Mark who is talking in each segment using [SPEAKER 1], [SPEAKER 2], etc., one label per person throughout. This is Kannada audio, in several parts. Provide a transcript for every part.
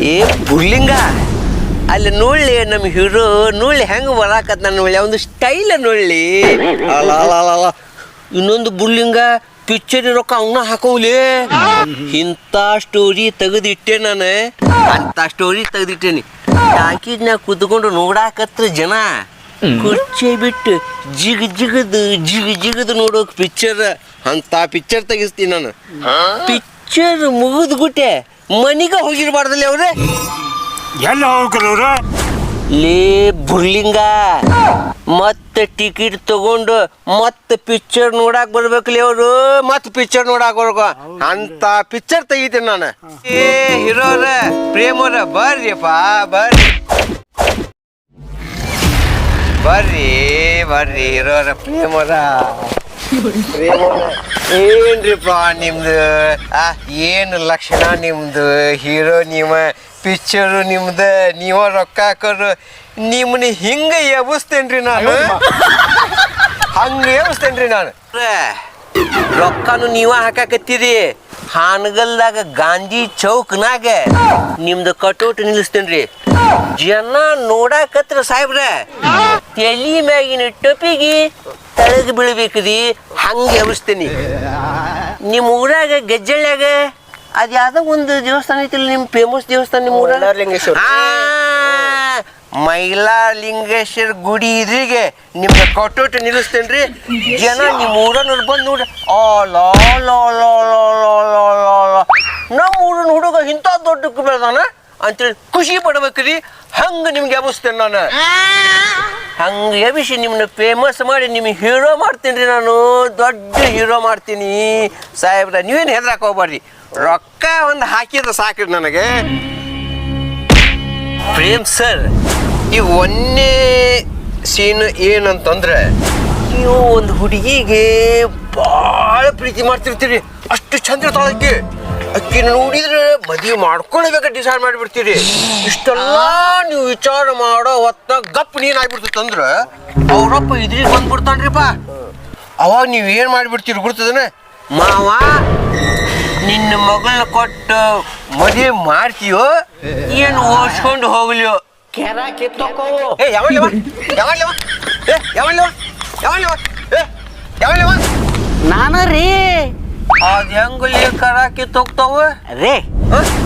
[SPEAKER 1] ಏ ಬುರ್ಲಿಂಗ ಅಲ್ಲಿ ನೋಡ್ಲಿ ನಮ್ಮ ಹೀರೋ ನೋಡ್ಲಿ ಹೆಂಗೆ ಬರಾಕತ್ ನಾನು ನೋಡ್ಲಿ ಒಂದು ಸ್ಟೈಲ್ ನೋಡ್ಲಿ ಅಲ್ಲ ಅಲ್ಲ ಇನ್ನೊಂದು ಬುರ್ಲಿಂಗ ಪಿಕ್ಚರ್ ರೊಕ್ಕ ಅವನ್ನ ಹಾಕೋಲಿ ಇಂಥ ಸ್ಟೋರಿ ತೆಗೆದಿಟ್ಟೆ ನಾನು. ಅಂಥ ಸ್ಟೋರಿ ತೆಗೆದಿಟ್ಟೇನಿ. ನಾ ಕುತ್ಕೊಂಡು ನೋಡಾಕತ್ರ ಜನ. ಕುರ್ಚಿ ಬಿಟ್ಟು ಜಿಗ್ ಜಿಗದು ಜಿಗ್ ಜಿಗದು ನೋಡೋಕ್ ಪಿಕ್ಚರ್ ಅಂತ ಪಿಕ್ಚರ್ ತೆಗಿಸ್ತೀನಿ ನಾನು. ಪಿಕ್ಚರ್ ಮುಗಿದ್ ಗುಟ್ಟೆ. ಮನಿಗ ಹೋಗಿರ್ಬಾರ್ದಲ್ಲಿ ಅವ್ರೆ.
[SPEAKER 2] ಎಲ್ಲ ಹೋಗ್ರವ್ರ
[SPEAKER 1] ಲೇ ಬುರ್ಲಿಂಗ ಮತ್ತೆ ಟಿಕೆಟ್ ತಗೊಂಡು ಮತ್ತೆ ಪಿಕ್ಚರ್ ನೋಡಕ್ ಬರ್ಬೇಕಲ್ಲಿ ಅವರು ಮತ್ತೆ ಪಿಕ್ಚರ್ ನೋಡಕ್ ಬರ್ಬೇಕು. ಅಂತ ಪಿಕ್ಚರ್ ತೆಗಿತೀನಿ ನಾನು. ಏ ಹೀರೋರ ಪ್ರೇಮರ ಬರ್ರಿಪ್ಪ ಬರ್ರಿ ಬರ್ರಿ. ಬರ್ರಿ ಹೀರೋರ ಪ್ರೇಮರ ಏನ್ರಿಪ್ಪ ನಿಮ್ದು? ಆ ಏನು ಲಕ್ಷಣ ನಿಮ್ದು? ಹೀರೋ ನಿಮ್ಮ ಪಿಕ್ಚರು ನಿಮ್ದು ನೀವ ರೊಕ್ಕ ಹಾಕೋರು ನಿಮ್ಮನ್ನ ಹಿಂಗ ಎಬಸ್ತೇನ್ರಿ ನಾನು. ಹಂಗ ಎಬಸ್ತೇನ್ರಿ ನಾನು. ರೊಕ್ಕನು ನೀವ ಹಾಕಾಕತ್ತೀರಿ? ಹಾನಗಲ್ದಾಗ ಗಾಂಧಿ ಚೌಕ್ನಾಗ ನಿಮ್ದು ಕಟೌಟ್ ನಿಲ್ಲಿಸ್ತೇನ್ರಿ. ಜನ ನೋಡಾಕತ್ರ ಸಾಹೇಬ್ರ ತಲಿ ಮ್ಯಾಗಿನ ಟೊಪಿಗಿ ತಳಗ್ ಬೀಳ್ಬೇಕ್ರಿ ಹಂಗೆ ಎಬ್ಸ್ತೀನಿ ನಿಮ್ಮ ಊರಾಗ ಗೆಜ್ಜಳ್ಯಾಗ ಅದ್ ಯಾವ್ದೋ ಒಂದು ದೇವಸ್ಥಾನ ಐತಿಲ್ಲ ನಿಮ್ಮ ಫೇಮಸ್ ದೇವಸ್ಥಾನ ನಿಮ್ಮ ಊರಾಗ?
[SPEAKER 2] ಲಿಂಗೇಶ್ವರ
[SPEAKER 1] ಮೈಲಾ ಮೈಲಾರಲಿಂಗೇಶ್ವರ ಗುಡಿ ಇದ್ರಿಗೆ ನಿಮ್ಗೆ ಕಟ್ಟೋಟ ನಿಲ್ಲಿಸ್ತೇನ್ರಿ. ಜನ ನಿಮ್ಮ ಊರನ್ನವ್ರು ಬಂದು ನೋಡ್ರಿ ಆ ಲೋ ಲೋ ಲಾ ಲೋ ಲೋ ಲಾ ಲಾ ಲಾ. ನಮ್ಮ ಊರಿನ ಹುಡುಗ ಇಂಥ ದೊಡ್ಡಕ್ಕೆ ಬೆಳೆದಾನ ಅಂತೇಳಿ ಖುಷಿ ಪಡ್ಬೇಕ್ರಿ ಹಂಗೆ ನಿಮ್ಗೆ ಎಬ್ಬಿಸ್ತೇನೆ ನಾನು. ಹಂಗೆ ಎಬಿಸಿ ನಿಮ್ಮನ್ನ ಫೇಮಸ್ ಮಾಡಿ ನಿಮಗೆ ಹೀರೋ ಮಾಡ್ತೀನಿ ರೀ ನಾನು. ದೊಡ್ಡ ಹೀರೋ ಮಾಡ್ತೀನಿ. ಸಾಹೇಬ್ರ, ನೀವೇನು ಹೆದ್ರಾಕ್ ಹೋಗ್ಬಾರ್ರಿ ರೊಕ್ಕ ಒಂದು ಹಾಕಿದ್ರೆ ಸಾಕ್ರಿ ನನಗೆ. ಪ್ರೇಮ್ ಸರ್, ಈ ಒಂದೇ ಸೀನ್ ಏನಂತಂದ್ರೆ, ನೀವು ಒಂದು ಹುಡುಗಿಗೆ ಭಾಳ ಪ್ರೀತಿ ಮಾಡ್ತಿರ್ತೀರಿ. ಅಷ್ಟು ಚಂದ ಇರ್ತಾಳ ಅಕ್ಕಿ ನೋಡಿದ್ರೆ ಮದುವೆ ಮಾಡ್ಕೊಳ್ಬೇಕು ಡಿಸೈಡ್ ಮಾಡಿಬಿಡ್ತೀರಿ? ಇಷ್ಟೆಲ್ಲ ನೀವು ವಿಚಾರ ಮಾಡೋ ಹೊತ್ತ ಗಪ್ ನೀನ್ ಆಗ್ಬಿಡ್ತಂದ್ರ ಅವ್ರಪ್ಪ ಇದ್ರಿಗೆ ಬಂದ್ಬಿಡ್ತಾನ್ರಿಪ್ಪ ಅವಾಗ ನೀವು ಏನು ಮಾಡಿಬಿಡ್ತೀರಿ ಗುರ್ತದನ? ಮಾವ ನಿನ್ನ ಮಗಳನ್ನ ಕೊಟ್ಟು ಮದುವೆ ಮಾಡ್ತೀಯೋ? ಏನು ಓಡ್ಸ್ಕೊಂಡು ಹೋಗ್ಲಿಯೋ?
[SPEAKER 3] ಕೆರ ಕಿತ್ತೋಕೋ
[SPEAKER 1] ಏ ಯಾವಲ್ಲವ ಯಾವಲ್ಲವ ಏ ಯಾವಲ್ಲವ ಯಾವಲ್ಲವ ಏ ಯಾವಲ್ಲವ ಅದ್ ಹೆಂಗಲಿ ಕರ ಹೋಗ್ತಾವ
[SPEAKER 3] ರೇ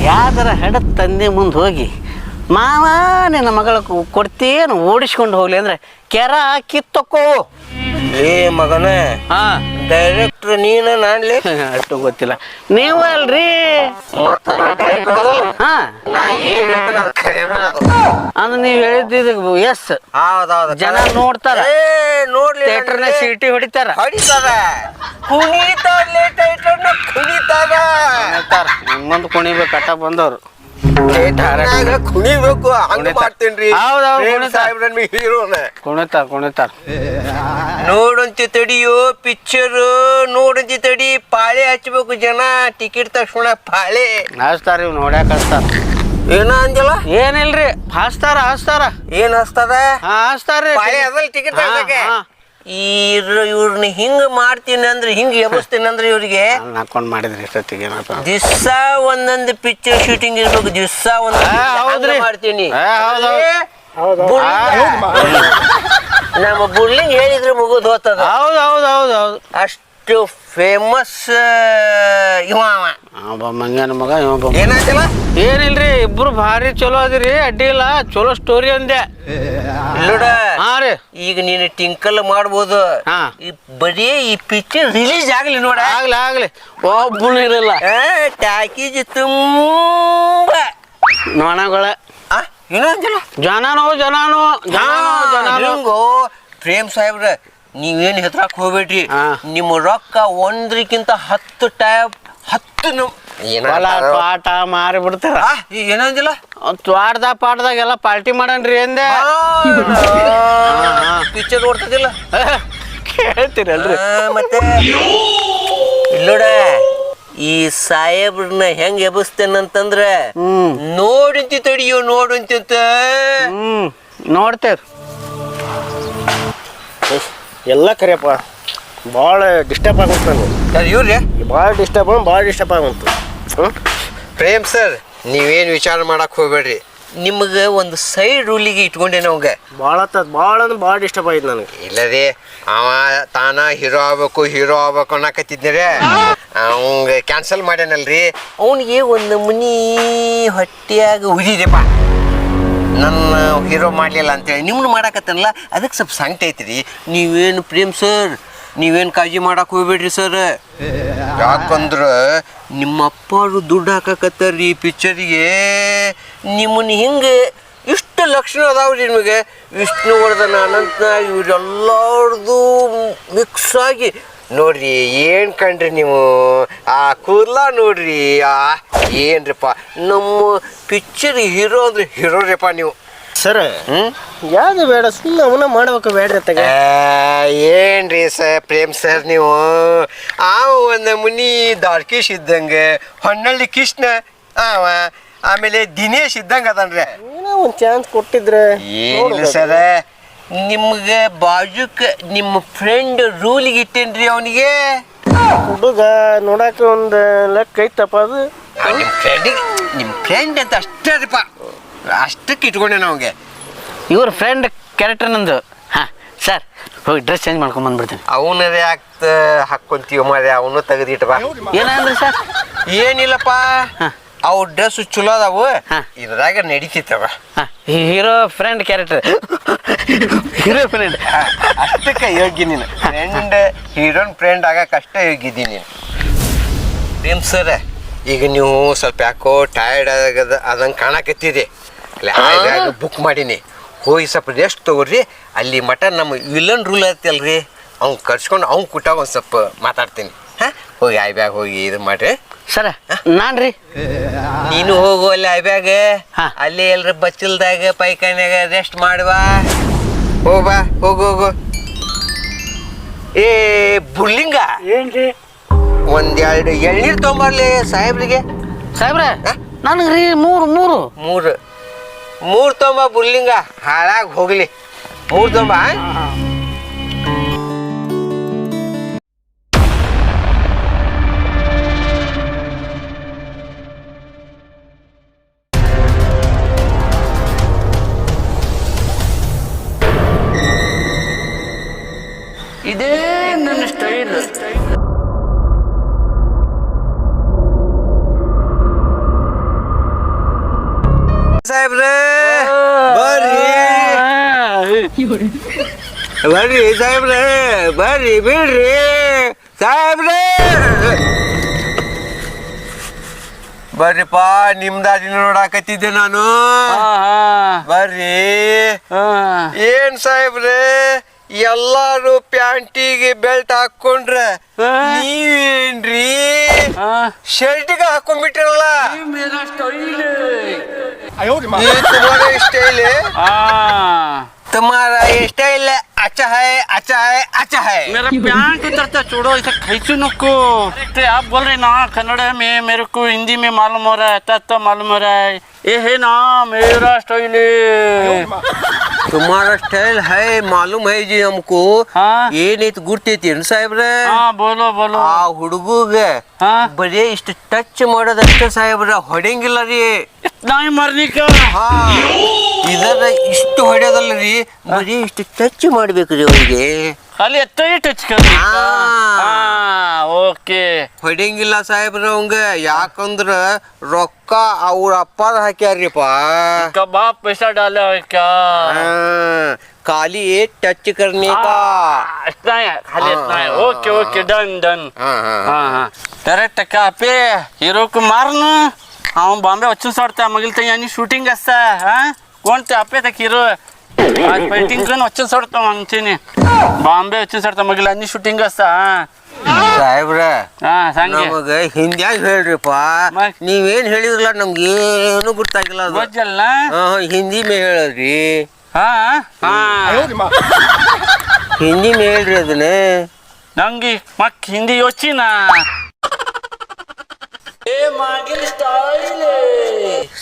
[SPEAKER 3] ಯಾವ್ದಾರ ಹೆಣ ತಂದೆ ಮುಂದೆ ಹೋಗಿ ಮಾವ ನಿನ್ನ ಮಗಳ ಕೊಡ್ತೇನು ಓಡಿಸ್ಕೊಂಡು ಹೋಗ್ಲಿ ಅಂದ್ರೆ ಕೆರ ಕಿತ್ತೋಕೋ
[SPEAKER 1] ಏ ಮಗನ
[SPEAKER 3] ಹಾ.
[SPEAKER 1] ಡೈರೆಕ್ಟ್ರ್ ನೀನ ನಾನ್ಲಿ
[SPEAKER 3] ಅಷ್ಟು ಗೊತ್ತಿಲ್ಲ. ನೀವು ಅಲ್ರಿ ಹಾ. ಅಂದ್ರೆ ನೀವು ಹೇಳಿದ್ದು ಎಸ್
[SPEAKER 1] ಹೌದೌದು
[SPEAKER 3] ಜನ ನೋಡ್ತಾರ.
[SPEAKER 1] ಏ ನೋಡ್ಲಿ
[SPEAKER 3] ಥಿಯೇಟರ್ನ ಸೀಟಿ ಹೊಡಿತಾರ.
[SPEAKER 1] ಹೊಡಿತಾರ ಕುಣಿತಾರ ಕುಣಿತಾರ.
[SPEAKER 3] ಮುಂದೆ ಕುಣಿಬೇಕು ಕಟ್ಟ ಬಂದವ್ರು.
[SPEAKER 1] ಕುಣಿಬೇಕು ಹಂಗ. ಮಾಡ್ತೇನ್ರಿ.
[SPEAKER 3] ಹೌದೌದು,
[SPEAKER 1] ಪ್ರೇಮ್
[SPEAKER 3] ಕುಣಿತ.
[SPEAKER 1] ಸಾಹೇಬ್ರ ನಿಮ್ಗೆ ಹೀರೋನ.
[SPEAKER 3] ಕುಣಿತಾರ ಕುಣಿತಾರ
[SPEAKER 1] ನೋಡಂತಿ ತಡಿಯೋ ಪಿಕ್ಚರ್ ನೋಡಂತಿ ತಡಿ ಪಾಳೆ ಹಚ್ಬೇಕು ಜನ ಟಿಕೆಟ್ ತಕ್ಷಣ ಪಾಳೆ.
[SPEAKER 3] ಹಚ್ತಾರ ಇವ್ ನೋಡ್ಯಾಕ ಹಚ್ತಾರ
[SPEAKER 1] ಏನ ಅಂದಿಲ್ಲ
[SPEAKER 3] ಏನಿಲ್ರಿ ಹಾಸ್ತಾರ ಹಾಸ್ತಾರ.
[SPEAKER 1] ಏನ್ ಹಸ್ತದ?
[SPEAKER 3] ಹಾ ಹಚ್ತಾರ್ರಿ
[SPEAKER 1] ಪಾಳೆ ಟಿಕೆಟ್ ತಗೋಕೆ
[SPEAKER 3] ಹಾ.
[SPEAKER 1] ಇವ್ರನ್ನ ಹಿಂಗ ಮಾಡ್ತೀನಿ ಅಂದ್ರೆ ಹಿಂಗ ಎಬ್ಬಿಸ್ತೀನಿ ಅಂದ್ರೆ ಇವ್ರಿಗೆ
[SPEAKER 3] ಹಾಕೊಂಡ್ ಮಾಡಿದ್ರಿ
[SPEAKER 1] ದಿವ್ಸ ಒಂದೊಂದು ಪಿಕ್ಚರ್ ಶೂಟಿಂಗ್ ಇರ್ಬೇಕು ದಿವ್ಸ
[SPEAKER 3] ಒಂದೊಂದು.
[SPEAKER 1] ಮಾಡ್ತೀನಿ
[SPEAKER 3] ಆ, ಹೌದ್ ಹೌದ್.
[SPEAKER 1] ಬುರ್ಲಿಂಗ. ನಮ್ಮ ಬುರ್ಲಿಂಗ್ ಹೇಳಿದ್ರೆ ಮುಗಿದ್ ಹೋತದ
[SPEAKER 3] ಹೌದು ಹೌದು ಹೌದು ಹೌದು
[SPEAKER 1] ಅಷ್ಟು ಫೇಮಸ್ ಇವ ಅವ
[SPEAKER 3] ಮಂಗನ ಮಗ ಒಬ್ಬ
[SPEAKER 1] ಏನಾಯ್ತಲ್ಲ
[SPEAKER 3] ಏನಿಲ್ರಿ ಇಬ್ರು ಭಾರಿ ಚಲೋ ಅದಿರಿ ಅಡ್ಡಿ ಇಲ್ಲ ಚಲೋ ಸ್ಟೋರಿ ಅಂದೆ.
[SPEAKER 1] ನೋಡ
[SPEAKER 3] ಹಾ ರೀ.
[SPEAKER 1] ಈಗ ನೀನು ಟಿಂಕಲ್ ಮಾಡ್ಬೋದು.
[SPEAKER 3] ಹಾ.
[SPEAKER 1] ಈ ಬರೀ ಈ ಪಿಕ್ಚರ್ ರಿಲೀಸ್ ಆಗ್ಲಿ ನೋಡ.
[SPEAKER 3] ಆಗ್ಲಿ ಆಗ್ಲಿ. ಒಬ್ಬನು ಇರಲ್ಲ
[SPEAKER 1] ಟ್ಯಾಕೀಜ್ ತುಂಬ.
[SPEAKER 3] ನೋಣಗಳ.
[SPEAKER 1] ಆ, ಏನಂತಿಲ್ಲ
[SPEAKER 3] ಜನನೋ ಜನನೋ ಜನಾನೋ ಜನನೋ.
[SPEAKER 1] ಹಿಂಗೋ ಪ್ರೇಮ್ ಸಾಹೇಬ್ರ ನೀವೇನು ಹೆದ್ರಾಕ್ ಹೋಗ್ಬೇಡ್ರಿ.
[SPEAKER 3] ಹಾ.
[SPEAKER 1] ನಿಮ್ಮ ರೊಕ್ಕ ಒಂದ್ರಕ್ಕಿಂತ ಹತ್ತು ಟೈಪ್ ಹತ್ತು ನಮ್
[SPEAKER 3] ಹೊಲ ಮಾರಿ ಬಿಡ್ತಾರ?
[SPEAKER 1] ಏನಂದಿಲ್ಲ
[SPEAKER 3] ತ್ವಾಡ್ದ ಪಾಟದಾಗ ಎಲ್ಲ ಪಾರ್ಟಿ ಮಾಡನ್ರಿ ಎಂದೆ?
[SPEAKER 1] ಪಿಕ್ಚರ್ ನೋಡ್ತದಿಲ್ಲ
[SPEAKER 3] ಕೇಳ್ತೀರಲ್ರಿ.
[SPEAKER 1] ಆ, ಮತ್ತೆ ಇಲ್ಲೋಡ ಈ ಸಾಹೇಬ್ರನ್ನ ಹೆಂಗ್ ಎಬ್ಬಿಸ್ತೇನಂತಂದ್ರೆ
[SPEAKER 3] ಹ್ಮ್.
[SPEAKER 1] ನೋಡಂತಿ ತಡಿಯೋ ನೋಡು ಅಂತ.
[SPEAKER 3] ಹ್ಮ್. ನೋಡ್ತೇವ್ರಿ.
[SPEAKER 2] ಎಲ್ಲ ಕರೆಯಪ್ಪ. ಭಾಳ ಡಿಸ್ಟರ್ಬ್ ಆಗುತ್ತೆ ನನಗೆ
[SPEAKER 1] ಇವ್ರಿ
[SPEAKER 2] ಭಾಳ ಡಿಸ್ಟರ್ಬ್ ಭಾಳ ಡಿಸ್ಟರ್ಬ್ ಆಗುತ್ತೆ ಹ್ಞೂ
[SPEAKER 1] ಪ್ರೇಮ್ ಸರ್ ನೀವೇನು ವಿಚಾರ ಮಾಡಕ್ಕೆ ಹೋಗ್ಬೇಡ್ರಿ. ನಿಮ್ಗೆ ಒಂದು ಸೈಡ್ ರೂಲಿಗೆ ಇಟ್ಕೊಂಡೇನೆ ಅವಂಗ.
[SPEAKER 2] ಭಾಳ ಆತ ಭಾಳ ಅಂದ್ರೆ ಭಾಳ ಡಿಸ್ಟರ್ಬ್ ಆಯ್ತು ನನಗೆ.
[SPEAKER 1] ರೀ ಅವ ತಾನ ಹೀರೋ ಆಗ್ಬೇಕು ಹೀರೋ ಆಗ್ಬೇಕು ಅನ್ನಕತ್ತಿದ್ದೀರಿ ಅವಂಗ ಕ್ಯಾನ್ಸಲ್ ಮಾಡ್ಯಾನಲ್ರಿ. ಅವನಿಗೆ ಒಂದು ಮುನಿ ಹೊಟ್ಟೆಯಾಗ ಉದಿದೆಪ್ಪ ನನ್ನ ಹೀರೋ ಮಾಡಲಿಲ್ಲ ಅಂತೇಳಿ ನಿಮ್ಮನ್ನು ಮಾಡಾಕತ್ತನಲ್ಲ? ಅದಕ್ಕೆ ಸ್ವಲ್ಪ ಸಂಕಟ ರೀ ನೀವೇನು ಪ್ರೇಮ್ ಸರ್ ನೀವೇನು ಕಾಳಜಿ ಮಾಡಕ್ಕೆ ಹೋಗ್ಬೇಡ್ರಿ ಸರ್ ಯಾಕಂದ್ರೆ ನಿಮ್ಮ ಅಪ್ಪರು ದುಡ್ಡು ಹಾಕಕತ್ತಾರ್ರಿ ಈ ಪಿಕ್ಚರಿಗೆ ನಿಮ್ಮನ್ನ ಹಿಂಗೆ ಇಷ್ಟು ಲಕ್ಷಣ ಅದಾವ್ರಿ ನಿಮಗೆ. ವಿಷ್ಣುವರ್ಧನ ಅನಂತನಾಗ್ ಇವರೆಲ್ಲರದು ಮಿಕ್ಸ್ ಆಗಿ ನೋಡ್ರಿ ಏನು ಕಂಡ್ರಿ ನೀವು? ಆ ಕೂದಲ ನೋಡ್ರಿ ಆ ಏನ್ರಿಪ್ಪ? ನಮ್ಮ ಪಿಕ್ಚರ್ ಹೀರೋ ಅಂದ್ರೆ ಹೀರೋ ರೀಪ ನೀವು.
[SPEAKER 2] ಸರ್ ಯಾವ್ದು ಬೇಡ ಸುಮ್ಮನೆ ಅವನ ಮಾಡ್ಬೇಕು ಬೇಡ್ರಿ ತಗ
[SPEAKER 1] ಏನ್ರಿ ಸರ್ ಪ್ರೇಮ್ ಸರ್ ನೀವು? ಆ ಒಂದು ಮುನಿ ದಾರ್ಕೇಶ್ ಇದ್ದಂಗೆ ಹೊನ್ನಳ್ಳಿ ಕೃಷ್ಣ ಅವ ಆಮೇಲೆ ದಿನೇಶ್ ಇದ್ದಂಗೆ ಅದನ್ರಿ.
[SPEAKER 2] ಏನೋ ಒಂದು ಚಾನ್ಸ್ ಕೊಟ್ಟಿದ್ರೆ
[SPEAKER 1] ಏನಿಲ್ಲ ಸರ. ನಿಮ್ಗೆ ಬಾಜುಕ್ ನಿಮ್ಮ ಫ್ರೆಂಡ್ ರೂಲಿಗೆ ಇಟ್ಟೇನ್ರಿ ಅವನಿಗೆ?
[SPEAKER 2] ಹುಡುಗ ನೋಡಾಕ ಒಂದು ಲೆಕ್ಕ ಐತಪ್ಪ ಅದು.
[SPEAKER 1] ನಿಮ್ಮ ಫ್ರೆಂಡಿಗೆ ನಿಮ್ಮ ಫ್ರೆಂಡ್ ಅಂತ ಅಷ್ಟೇ ರೀಪ ಅಷ್ಟಕ್ಕೆ ಇಟ್ಕೊಂಡೆ ನಾವ್ಗೆ
[SPEAKER 3] ಇವ್ರ ಫ್ರೆಂಡ್ ಕ್ಯಾರೆಕ್ಟರ್ ನಂದು. ಹಾಂ ಸರ್ ಹೋಗಿ ಡ್ರೆಸ್ ಚೇಂಜ್ ಮಾಡ್ಕೊಂಡ್ ಬಂದ್ಬಿಡ್ತೀನಿ.
[SPEAKER 1] ಅವನದೇ ಯಾಕೆ ಹಾಕ್ಕೊಂತೀವ ಮಾಡಿ ಅವನು ತೆಗೆದಿಟ್ಟು ಬಾ
[SPEAKER 3] ಏನಂದ್ರಿ ಸರ್
[SPEAKER 1] ಏನಿಲ್ಲಪ್ಪ.
[SPEAKER 3] ಹಾ.
[SPEAKER 1] ಅವು ಡ್ರೆಸ್ ಚಲೋ ಅದಾವು
[SPEAKER 3] ಹಾ.
[SPEAKER 1] ಇದ್ರಾಗ ನಡೀತಿತ್ತವ
[SPEAKER 3] hero friend character hero friend
[SPEAKER 1] ಅಷ್ಟಕ್ಕೆ ಯೋಗ್ಯ ನೀನು. ಫ್ರೆಂಡ್ ಹೀರೋನ್ ಫ್ರೆಂಡ್ ಆಗಕ್ಕೆ ಅಷ್ಟೇ ಯೋಗ್ಯ ನೀನು. ಪ್ರೇಮ್ ಸರ್ ಈಗ ನೀವು ಸ್ವಲ್ಪ ಯಾಕೋ ಟಯರ್ಡ್ ಆಗದ ಅದಂಗೆ ಕಾಣಕತ್ತಿದೆ. ಬುಕ್ ಮಾಡೀನಿ. ಹೋಗಿ ಸ್ವಲ್ಪ ರೆಸ್ಟ್ ತಗೋರಿ. ಅಲ್ಲಿ ಮಟ ನಮ್ಮ ವಿಲನ್ ರೂಲ್ ಐತಲ್ರಿ. ಅವ್ನು ಕರ್ಸ್ಕೊಂಡು ಅವ್ನು ಕುಟ್ಟಾಗ ಒಂದು ಸ್ವಲ್ಪ ಮಾತಾಡ್ತೀನಿ. ಹಾಂ? ಹೋಗಿ ಐ ಬ್ಯಾಗ್ ಹೋಗಿ ಇದು ಮಾಡ್ರಿ.
[SPEAKER 3] ಸರ ನಾನು ರೀ
[SPEAKER 1] ನೀನು ಹೋಗು ಅಲ್ಲಿ ಐಬ್ಯಾಗ
[SPEAKER 3] ಹಾ.
[SPEAKER 1] ಅಲ್ಲಿ ಎಲ್ರ ಬಚ್ಚಲ್ದಾಗ ಪೈಖಾನ್ಯಾಗ ರೆಸ್ಟ್ ಮಾಡುವ. ಹೋಗ್ಬಾ ಹೋಗು ಹೋಗು. ಏ ಬುಲ್ಲಿಂಗ
[SPEAKER 2] ಏನ್ರಿ?
[SPEAKER 1] ಒಂದೆರಡು ಎಳ್ನೀರು ತೊಗೊಂಬರ್ಲಿ ಸಾಹೇಬ್ರಿಗೆ.
[SPEAKER 3] ಸಾಹೇಬ್ರ
[SPEAKER 1] ಹಾ?
[SPEAKER 3] ನನಗೆ ರೀ ಮೂರು ಮೂರು.
[SPEAKER 1] ಮೂರು. ಮೂರು ತೊಂಬ ಬುಲ್ಲಿಂಗ ಹಾಳಾಗಿ ಹೋಗ್ಲಿ. ಮೂರು ತೊಂಬ
[SPEAKER 3] ಇದೇ ನನ್ನ ಸ್ಟೈಲ್
[SPEAKER 1] ಸಾಹೇಬ್ರೆ ಬರ್ರಿ ಬರ್ರಿ ಸಾಹೇಬ್ರೆ ಬರ್ರಿ ಬಿಡ್ರಿ ಸಾಹೇಬ್ರೆ ಬರ್ರಿಪ್ಪ ನಿಮ್ದಾದಿನ ನೋಡಾಕತ್ತಿದ್ದೆ ನಾನು. ಬರ್ರಿ ಏನ್ ಸಾಹೇಬ್ರೆ? ಎಲ್ಲಾರು ಪ್ಯಾಂಟಿಗೆ ಬೆಲ್ಟ್ ಹಾಕೊಂಡ್ರೆ
[SPEAKER 3] ಹಾ.
[SPEAKER 1] ನೀವೇನ್ರಿ ಶರ್ಟಿಗೆ ಹಾಕೊಂಡ್ಬಿಟ್ಟಿರಲ್ಲ ये तुम्हारा स्टाइल है तुम्हारा ये स्टाइल अच्छा है अच्छा है अच्छा है
[SPEAKER 3] मेरा प्यांट उतरता छोड़ो इसे खींचो नको अरे आप बोल रहे ना कन्नड़ में मेरे को हिंदी में मालूम हो रहा है तब मालूम हो रहा है ये है ना मेरा स्टाइल
[SPEAKER 1] तुम्हारा स्टाइल है मालूम है जी हमको
[SPEAKER 3] हाँ
[SPEAKER 1] ಏನೈತಿ ಗುರ್ತೈತಿ ಏನ್ ಸಾಹೇಬ್ರೆ
[SPEAKER 3] हाँ बोलो बोलो
[SPEAKER 1] ಆ ಹುಡುಗಗ
[SPEAKER 3] हाँ
[SPEAKER 1] ಬರೀ ಇಷ್ಟು ಟಚ್ ಮಾಡೋದಷ್ಟೇ ಸಾಹೇಬ್ರ ಹೊಡೆಯಂಗಿಲ್ಲ ರೀ
[SPEAKER 3] इतना ही मरने का
[SPEAKER 1] ಹಾ ಇದರ ಇಷ್ಟು ಹೊಡೆಯೋದಲ್ಲ ರೀ ಬರೀ ಇಷ್ಟು ಟಚ್ ಮಾಡ್ಬೇಕು ರೀ ಅವ್ರಿಗೆ
[SPEAKER 3] ಖಾಲಿ ಎತ್ತಗೆ ಟಚ್
[SPEAKER 1] ಕರಿ
[SPEAKER 3] ಹಾ. ಓಕೆ
[SPEAKER 1] ಹೊಡಿಂಗಿಲ್ಲ ಸಾಹೇಬ್ರ ಅವಂಗ ಯಾಕಂದ್ರ ರೊಕ್ಕ ಅವ್ರ ಅಪ್ಪಾರ ಹಾಕ್ಯಾರ್ರಿಪ್ಪ
[SPEAKER 3] ಕಬಾ
[SPEAKER 1] ಪೈಸಾ ಡಾಲ ಕ್ಯಾ ಹಾ, ಖಾಲಿ ಟಚ್
[SPEAKER 3] ಕರ್ನಿಕಾ इतना है खाली
[SPEAKER 1] हाँ,
[SPEAKER 3] इतना है
[SPEAKER 1] हाँ,
[SPEAKER 3] ओके
[SPEAKER 1] हाँ,
[SPEAKER 3] ओके डन डन
[SPEAKER 1] हाँ, हाँ, हाँ
[SPEAKER 3] हाँ डायरेक्ट टक्का पे हीरो को मारन ಅವ್ನು ಬಾಂಬೆ ಹೊಚ್ಚನ್ ಸಾಡ್ತ ಮಗಿಲ್ತ ಏನು ಶೂಟಿಂಗ್ ಅಸ್ತ ಹಾಂ ಕೋಣ್ತೆ ಅಪ್ಪೆ ತಕ್ಕ ಹೀರೋ పెయింటింగ్ కానీ వచ్చిన సడతాం అంతేని ಬಾಂಬೆ ಹೆಚ್ಚಿನ ಸರ್ ತಮಗಿಲ್ಲ ಅನ್ನಿ ಶೂಟಿಂಗ್ ಅಸ್ತಾ
[SPEAKER 1] ಸಾಹೇಬ್ರ ನಮಗೆ ಹಿಂದ್ಯಾಗ ಹೇಳ್ರಿಪ್ಪ ನೀವೇನ್ ಹೇಳಿರಲ್ಲ ನಮ್ಗೆ ಏನು ಗೊತ್ತಾಗಿಲ್ಲ ಅದು ಗೊತ್ತಿಲ್ಲ ಹಿಂದಿ ಮೇ ಹೇಳ್ರಿ ಹಿಂದಿ ಮೇ ಹೇಳ್ರಿ ಅದನ್ನ
[SPEAKER 3] ನಂಗೆ ಮಕ್ ಹಿಂದಿ ಯೋಚಿನಾ ಏ ಮಾಗಿನ ಸ್ಟೈಲ್.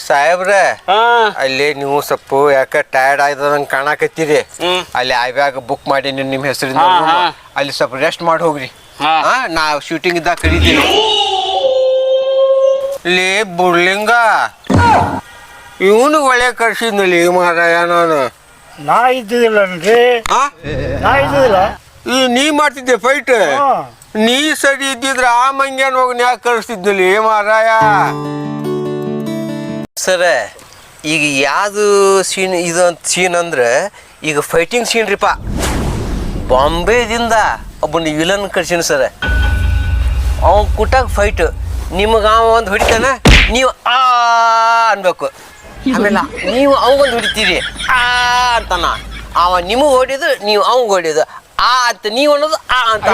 [SPEAKER 1] ಸಾಹೇಬ್ರ
[SPEAKER 3] ಹಾಂ.
[SPEAKER 1] ಅಲ್ಲಿ ನೀವು ಸ್ವಲ್ಪ ಯಾಕ ಟಯರ್ಡ್ ಆಯ್ತದಂಗ್ ಕಾಣಕತ್ತೀರಿ?
[SPEAKER 3] ಹ್ಮ್.
[SPEAKER 1] ಅಲ್ಲಿ ಐಬ್ಯಾಗ ಬುಕ್ ಮಾಡೀನಿ ನಿಮ್ಮ ಹೆಸರಿಂದ
[SPEAKER 3] ಹಾ,
[SPEAKER 1] room.
[SPEAKER 3] ಹಾ.
[SPEAKER 1] ಅಲ್ಲಿ ಸ್ವಲ್ಪ ರೆಸ್ಟ್ ಮಾಡಿ ಹೋಗ್ರಿ.
[SPEAKER 3] ಹಾ.
[SPEAKER 1] ಹಾ ನಾ ಶೂಟಿಂಗ್ ಇದ್ದಾಗ ಕರೀತೀನಿ ಲೇ ಬುಡ್ಲಿಂಗ. ಇವನು ಒಳ್ಳೆ ಕರ್ಸಿದ್ನಲ್ಲಿ ಮಾರಾಯ ನಾನು.
[SPEAKER 2] ನಾ ಇದ್ದಿದ್ದಿಲ್ಲನ್ರಿ
[SPEAKER 1] ಆ
[SPEAKER 2] ನಾ ಇದ್ದಿದ್ದಿಲ್ಲ.
[SPEAKER 1] ಈ ನೀ ಮಾಡ್ತಿದ್ದೆ ಫೈಟ್
[SPEAKER 2] ಹಾ.
[SPEAKER 1] ನೀ ಸರಿ ಇದ್ದಿದ್ರೆ ಆ ಮಂಗ್ಯಾನ ಹೋಗಿ ಯಾಕೆ ಕಳಿಸ್ತಿದ್ನಲ್ಲಿ ಮಾರಾಯ? ಸರ, ಈಗ ಯಾವುದು ಸೀನ್ ಇದು ಅಂತ ಸೀನ್ ಅಂದ್ರೆ, ಈಗ ಫೈಟಿಂಗ್ ಸೀನ್ ರೀಪ. ಬಾಂಬೆದಿಂದ ಒಬ್ಬನ ವಿಲನ್ ಕಳ್ಸಿನ ಸರ. ಅವ ಕುಟಾಗ ಫೈಟ್ ನಿಮಗೆ ಅವ ಒಂದು ಹೊಡಿತಾನ? ನೀವು ಆ ಅನ್ಬೇಕು. ಆಮೇಲೆ ನೀವು ಅವಂಗೊಂದು ಹೊಡಿತೀರಿ, ಆ ಅಂತಾನ. ಅವ ನಿಮಗೆ ಹೊಡಿದು, ನೀವು ಅವಂಗೆ ಹೊಡಿಯೋದು ಆ ಅಂತ, ನೀವು ಅನ್ನೋದು ಆ ಅಂತ.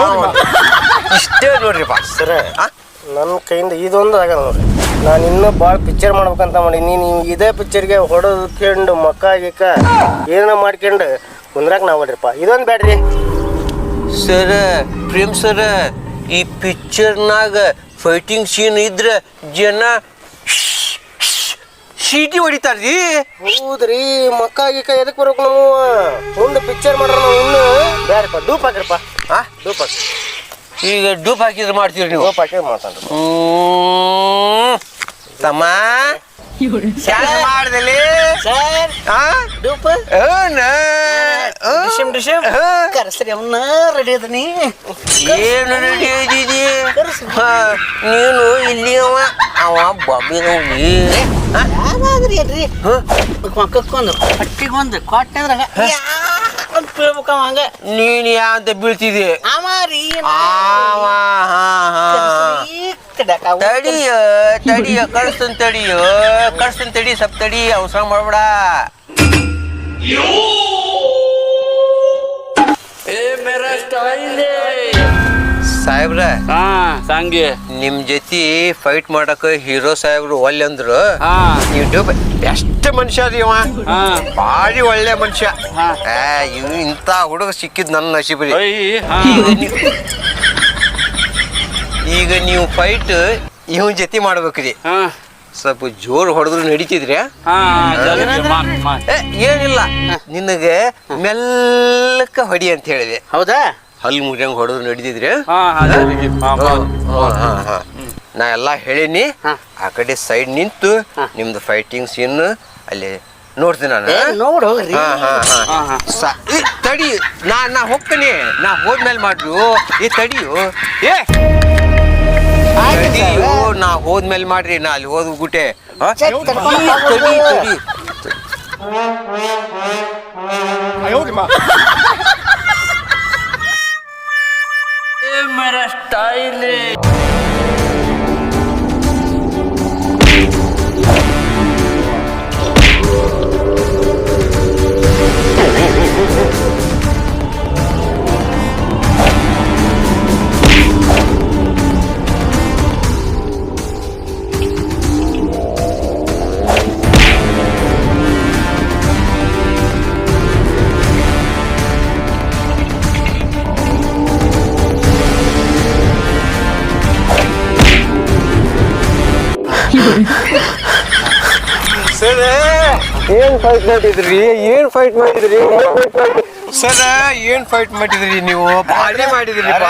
[SPEAKER 1] ಇಷ್ಟೇ ನೋಡ್ರಿಪ್ಪ
[SPEAKER 2] ಸರ? ನನ್ನ ಕೈಯಿಂದ ಇದೊಂದು ಆಗಲ್ಲ ನೋಡ್ರಿ. ನಾನು ಇನ್ನೂ ಭಾಳ ಪಿಕ್ಚರ್ ಮಾಡ್ಬೇಕಂತ ಮಾಡಿ ನೀನು ಇದೇ ಪಿಕ್ಚರ್ಗೆ ಹೊಡೆದ್ಕೊಂಡು ಮಕ್ಕ ಗಿಕ್ಕ ಏನೋ ಮಾಡ್ಕೊಂಡು ಕುಂದ್ರಾಕ ನಾವು ನೋಡ್ರಿಪ್ಪ ಇದೊಂದು ಬ್ಯಾಡ್ರಿ.
[SPEAKER 1] ಸರ ಪ್ರೇಮ್ ಸರ ಈ ಪಿಕ್ಚರ್ನಾಗ ಫೈಟಿಂಗ್ ಸೀನ್ ಇದ್ರೆ ಜನ ಸೀಟಿ ಹೊಡಿತಾರ್ರಿ.
[SPEAKER 2] ಹೌದ್ರಿ ಮಕ್ಕ ಗಿಕ್ಕ ಎದಕ್ಕೆ ಬರ್ಬೇಕು ನಾವು ಮುಂದೆ ಪಿಕ್ಚರ್ ಮಾಡ್ರ ನಾವು ಇನ್ನೂ ಬ್ಯಾಡ್ರಿಪ್ಪ. ಡೂಪ್ ಹಾಕ್ರಿಪ್ಪ.
[SPEAKER 1] ಆ?
[SPEAKER 2] ಡೂಪ್ ಹಾಕಿ
[SPEAKER 1] ಈಗ ಡೂಪ್ ಹಾಕಿದ್ರೆ ಮಾಡ್ತೀರಿ ನೀವು? ಹ್ಮ್. ತಮ್ಮ. ಶಾಲೆ ಮಾಡ್ದಲ್ಲಿ?
[SPEAKER 2] ಸರ್.
[SPEAKER 1] ಆ?
[SPEAKER 2] ಡೂಪ್.
[SPEAKER 1] ಅವ್ನ? ಆ?
[SPEAKER 2] ಡಿಶಮ್ ಡಿಶಮ್.
[SPEAKER 1] ಆ?
[SPEAKER 2] ಕರೆಸ್ರಿ ಅವನ್ನ ರೆಡಿ ಅದನಿ
[SPEAKER 1] ಏನು ರೆಡಿ ಇದ್ದೀರಿ ಹಾ, ನೀನು ಇಲ್ಲಿ ಅವ. ಅವ ಬಾಂಬೆ ಹೋಗಿ
[SPEAKER 2] ಯಾವಾಗ್ರಿ ಅಲ್ರಿ ಮಕ್ಕಕ್ಕೊಂದು ಹೊಟ್ಟಿಗೊಂದು ಕೊಟ್ಟದ್ರಾಗ. ಬೀಳ್ಬೇಕ ಅವ ಹಂಗ
[SPEAKER 1] ನೀನು ಯಾ ಅಂತ ಬೀಳ್ತಿದಿ
[SPEAKER 2] ಅವ ರೀ
[SPEAKER 1] ಆವ ಹಾ ಹಾ ತಡಿಯ ತಡಿಯ ಕಳಿಸ್ತನ್ ತಡಿಯೋ ಕಳಿಸ್ತನ್ ತಡಿ ಸ್ವಲ್ಪ ತಡಿ ಅವಸರ ಮಾಡ್ಬೇಡ
[SPEAKER 3] ಏ ಮೇರ ಸ್ಟೈಲ್
[SPEAKER 1] ಸಾಹೇಬ್ರ
[SPEAKER 3] ಹಾ ಸಂಗಿ
[SPEAKER 1] ನಿಮ್ ಜೊತೆ ಫೈಟ್ ಮಾಡಕ ಹೀರೋ ಸಾಹೇಬ್ರು ಒಲ್ಲೆ ಅಂದ್ರು.
[SPEAKER 3] ಹಾ.
[SPEAKER 1] ನೀವು ಬೆಸ್ಟ್ ಮನುಷ್ಯ ರೀ ಅವ
[SPEAKER 3] ಹಾ.
[SPEAKER 1] ಭಾರಿ ಒಳ್ಳೆ ಮನುಷ್ಯ.
[SPEAKER 3] ಹಾ.
[SPEAKER 1] ಏ ಇವ್ ಇಂಥ ಹುಡುಗ ಸಿಕ್ಕಿದ್ ನನ್ನ ನಶೀಬ್ರಿ
[SPEAKER 3] ಹಾ
[SPEAKER 1] ಈಗ ಈಗ ನೀವು ಫೈಟ್ ಇವನ್ ಜೊತೆ ಮಾಡ್ಬೇಕ್ರಿ
[SPEAKER 3] ಹಾ.
[SPEAKER 1] ಸ್ವಲ್ಪ ಜೋರ್ ಹೊಡೆದ್ರು ನಡೀತಿದ್ರಿ
[SPEAKER 3] ಹಾ ಜಲ್ದಿ ಮಾಡ್ ಮಾಡ್.
[SPEAKER 1] ಏ ಏನಿಲ್ಲ ನಿನಗೆ ಮೆಲ್ಲಕ್ಕ ಹೊಡಿ ಅಂತ ಹೇಳಿದೆ.
[SPEAKER 2] ಹೌದಾ?
[SPEAKER 1] ಹಲ್ ಮುರಿಯಂಗ್ ಹೊಡೆದು ನಡೀತಿದ್ರಿ. ನಾ ಎಲ್ಲ ಹೇಳೀನಿ. ಆ ಕಡೆ ಸೈಡ್ ನಿಂತು ನಿಮ್ದು ಫೈಟಿಂಗ್ ಸೀನ್ ಅಲ್ಲಿ ನೋಡ್ತೀನಿ ನಾನು.
[SPEAKER 2] ನೋಡ್ ಹೋಗ್ರಿ.
[SPEAKER 1] ತಡಿ ನಾ ನಾ ಹೋಗ್ತೀನಿ. ನಾ ಹೋದ್ಮೇಲೆ ಮಾಡ್ರು. ಈ ತಡಿಯು. ಏ! ತಡಿಯು ನಾ ಹೋದ್ಮೇಲೆ ಮಾಡ್ರಿ ನಾ ಅಲ್ಲಿ
[SPEAKER 2] ಹೋದ್ ಗುಟೆ.
[SPEAKER 1] ತಡಿ ತಡಿ
[SPEAKER 3] ಏ ಮೇರ
[SPEAKER 1] ಸರ್ ಏನ್ ಫೈಟ್ ಮಾಡಿದ್ರಿ? ಏನ್ ಫೈಟ್ ಮಾಡಿದ್ರಿ? ಸರ ಏನ್ ಫೈಟ್ ಮಾಡಿದ್ರಿ ನೀವು? ಭಾರಿ ಮಾಡಿದ್ರಿಪ್ಪ.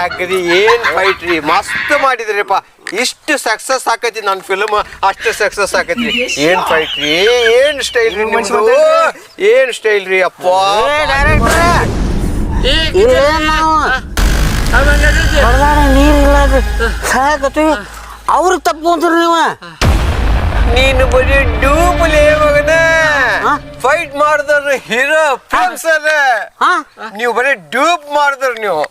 [SPEAKER 1] ಆಗ್ರಿ ಏನ್ ಫೈಟ್ ರೀ? ಮಸ್ತ್ ಮಾಡಿದ್ರಿಪ್ಪ. ಇಷ್ಟು ಸಕ್ಸಸ್ ಆಕತಿ ನನ್ನ ಫಿಲ್ಮ್ ಅಷ್ಟು ಸಕ್ಸಸ್ ಆಕತಿ. ಏನ್ ಫೈಟ್ ರೀ? ಏನ್ ಸ್ಟೈಲ್ ರೀ ನಿಮ್ದು? ಏನ್ ಸ್ಟೈಲ್ ರೀ ಅಪ್ಪ?
[SPEAKER 2] ನೀರಿಲ್ಲ ಸಾಕತ್ತಿ ಅವ್ರಿಗೆ ತಪ್ಪು ಅಂತ ನೀವು.
[SPEAKER 1] ನೀನು ಬರೀ ಡೂಬಲ್ ಮಗನ. ಫೈಟ್ ಮಾಡಿದ್ರ ಹೀರೋ ಫಿಲ್ಮ್ಸ್
[SPEAKER 2] ಹಾ.
[SPEAKER 1] ನೀವು ಬರೀ ಡೂಪ್ ಮಾಡಿದ್ರ ನೀವು.